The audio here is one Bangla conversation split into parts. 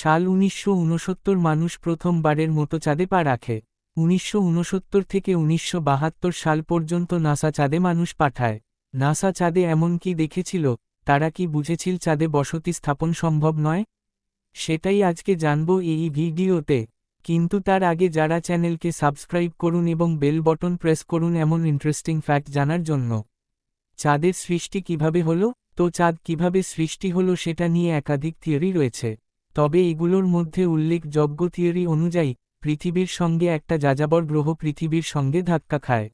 সাল উনিশশো উনসত্তর মানুষ প্রথমবারের মতো চাঁদে পা রাখে। উনিশশো উনসত্তর থেকে উনিশশো বাহাত্তর সাল পর্যন্ত নাসা চাঁদে মানুষ পাঠায়। নাসা চাঁদে এমন কি দেখেছিল, তারা কি বুঝেছিল চাঁদে বসতি স্থাপন সম্ভব নয়? সেটাই আজকে জানব এই ভিডিওতে। কিন্তু তার আগে যারা চ্যানেলকে সাবস্ক্রাইব করুন এবং বেল বটন প্রেস করুন এমন ইন্টারেস্টিং ফ্যাক্ট জানার জন্য। চাঁদের সৃষ্টি কীভাবে হলো, তো চাঁদ কীভাবে সৃষ্টি হলো সেটা নিয়ে একাধিক থিওরি রয়েছে। তবে এগুলোর মধ্যে উল্লেখযোগ্য থিওরি অনুযায়ী, পৃথিবীর সঙ্গে একটা যাযাবর গ্রহ পৃথিবীর সঙ্গে ধাক্কা খায়।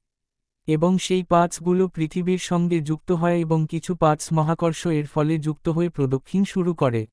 এবং সেই পার্টসগুলো পৃথিবীর সঙ্গে যুক্ত হয় এবং কিছু পার্টস মহাকর্ষ এর ফলে যুক্ত হয়ে প্রদক্ষিণ শুরু করে।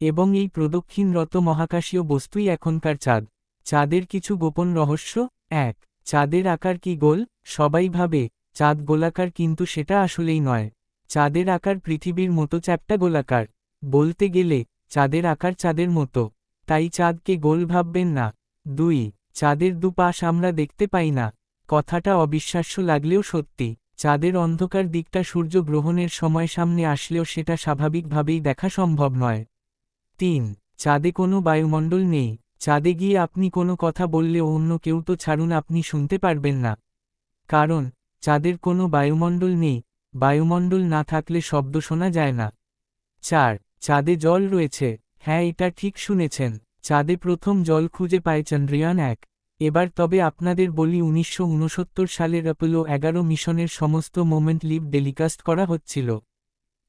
এবং এই প্রদক্ষিণরত মহাকাশীয় বস্তুই এখনকার চাঁদ। চাঁদের কিছু গোপন রহস্য? এক, চাঁদের আকার কি গোল? সবাই ভাবে, চাঁদ গোলাকার কিন্তু সেটা আসলেই নয়। চাঁদের আকার পৃথিবীর মতো চ্যাপ্টা গোলাকার। বলতে গেলে চাঁদের আকার চাঁদের মতো। তাই চাঁদকে গোল ভাববেন না। দুই, চাঁদের দুপাশ আমরা দেখতে পাই না। কথাটা অবিশ্বাস্য লাগলেও সত্যি। চাঁদের অন্ধকার দিকটা সূর্য গ্রহণের সময় সামনে আসলেও সেটা স্বাভাবিকভাবেই দেখা সম্ভব নয়। তিন, চাঁদে কোনো বায়ুমণ্ডল নেই। চাঁদে গিয়ে আপনি কোনো কথা বললে অন্য কেউ তো ছাড়ুন, আপনি শুনতে পারবেন না। কারণ, চাঁদের কোনো বায়ুমণ্ডল নেই। বায়ুমণ্ডল না থাকলে শব্দ শোনা যায় না। চার চাঁদে জল রয়েছে। হ্যাঁ এটা ঠিক শুনেছেন। চাঁদে প্রথম জল খুঁজে পায় চন্দ্রয়ান এক। এবার তবে আপনাদের বলি, উনিশশো উনসত্তর সালের অ্যাপোলো এগারো মিশনের সমস্ত মোমেন্ট লিভ টেলিকাস্ট করা হচ্ছিল।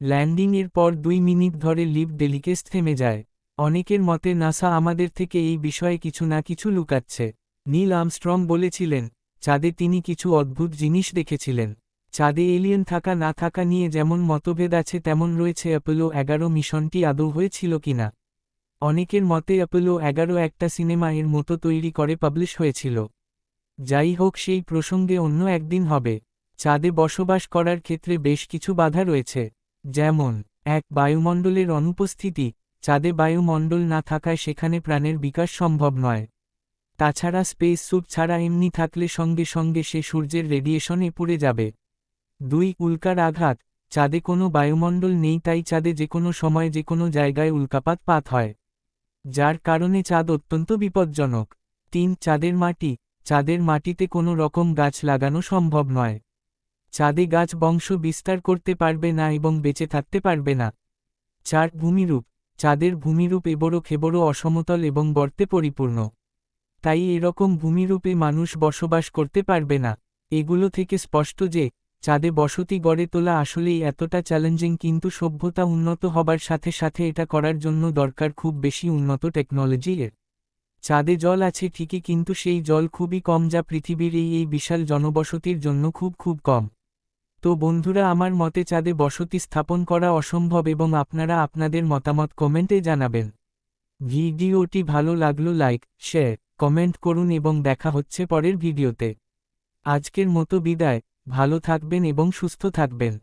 ল্যান্ডিংয়ের পর দুই মিনিট ধরে লিভ টেলিকাস্ট থেমে যায়। অনেকের মতে, নাসা আমাদের থেকে এই বিষয়ে কিছু না কিছু লুকাচ্ছে। নীল আমস্ট্রং বলেছিলেন, চাঁদে তিনি কিছু অদ্ভুত জিনিস দেখেছিলেন। চাঁদে এলিয়েন থাকা, না থাকা নিয়ে যেমন মতভেদ আছে, তেমন রয়েছে অ্যাপোলো এগারো মিশনটি আদৌ হয়েছিল কিনা। অনেকের মতে অ্যাপোলো এগারো একটা সিনেমা এর মতো তৈরি করে পাবলিশ হয়েছিল। যাই হোক, সেই প্রসঙ্গে অন্য একদিন হবে। চাঁদে বসবাস করার ক্ষেত্রে বেশ কিছু বাধা রয়েছে। যেমন, এক, বায়ুমণ্ডলের অনুপস্থিতি। চাঁদে বায়ুমণ্ডল না থাকায় সেখানে প্রাণের বিকাশ সম্ভব নয়। তাছাড়া স্পেস স্যুট ছাড়া এমনি থাকলে সঙ্গে সঙ্গে সে সূর্যের রেডিয়েশনে পুড়ে যাবে। দুই, উল্কার আঘাত। চাঁদে কোনো বায়ুমণ্ডল নেই, তাই চাঁদে যে কোনো সময় যে কোনো জায়গায় উল্কাপাত পাত হয়। যার কারণে চাঁদ অত্যন্ত বিপজ্জনক। তিন, চাঁদের মাটি। চাঁদের মাটিতে কোনো রকম গাছ লাগানো সম্ভব নয়। চাঁদে গাছ বংশ বিস্তার করতে পারবে না এবং বেঁচে থাকতে পারবে না। চার, ভূমিরূপ। চাঁদের ভূমিরূপ এবড়ো খেবড়ো অসমতল এবং গর্তে পরিপূর্ণ। তাই এরকম ভূমিরূপে মানুষ বসবাস করতে পারবে না। এগুলো থেকে স্পষ্ট যে চাঁদে বসতি গড়ে তোলা আসলেই এতটা চ্যালেঞ্জিং কিন্তু সভ্যতা উন্নত হবার সাথে সাথে এটা করার জন্য দরকার খুব বেশি উন্নত টেকনোলজি এর। চাঁদে জল আছে ঠিকই, কিন্তু সেই জল খুবই কম যা পৃথিবীর এই এই বিশাল জনবসতির জন্য খুব খুব কম। তো বন্ধুরা, আমার মতে চাঁদে বসতি স্থাপন করা অসম্ভব এবং আপনারা আপনাদের মতামত কমেন্টে জানাবেন। ভিডিওটি ভালো লাগল লাইক, শেয়ার, কমেন্ট করুন এবং দেখা হচ্ছে পরের ভিডিওতে। আজকের মতো বিদায়। ভালো থাকবেন এবং সুস্থ থাকবেন।